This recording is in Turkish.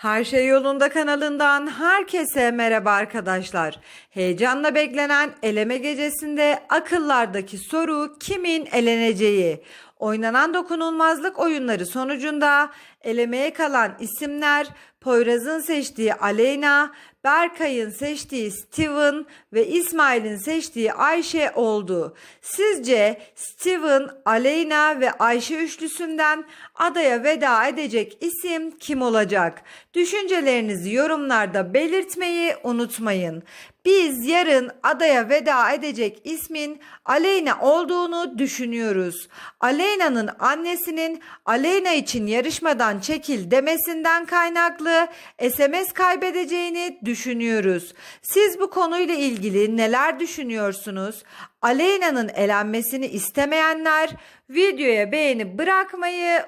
Her Şey Yolunda kanalından herkese merhaba arkadaşlar. Heyecanla beklenen eleme gecesinde akıllardaki soru kimin eleneceği? Oynanan dokunulmazlık oyunları sonucunda elemeye kalan isimler Poyraz'ın seçtiği Aleyna, Berkay'ın seçtiği Steven ve İsmail'in seçtiği Ayşe oldu. Sizce Steven, Aleyna ve Ayşe üçlüsünden adaya veda edecek isim kim olacak? Düşüncelerinizi yorumlarda belirtmeyi unutmayın. Biz yarın adaya veda edecek ismin Aleyna olduğunu düşünüyoruz. Aleyna'nın annesinin Aleyna için yarışmadan çekil demesinden kaynaklı SMS kaybedeceğini düşünüyoruz. Siz bu konuyla ilgili neler düşünüyorsunuz? Aleyna'nın elenmesini istemeyenler videoya beğeni bırakmayı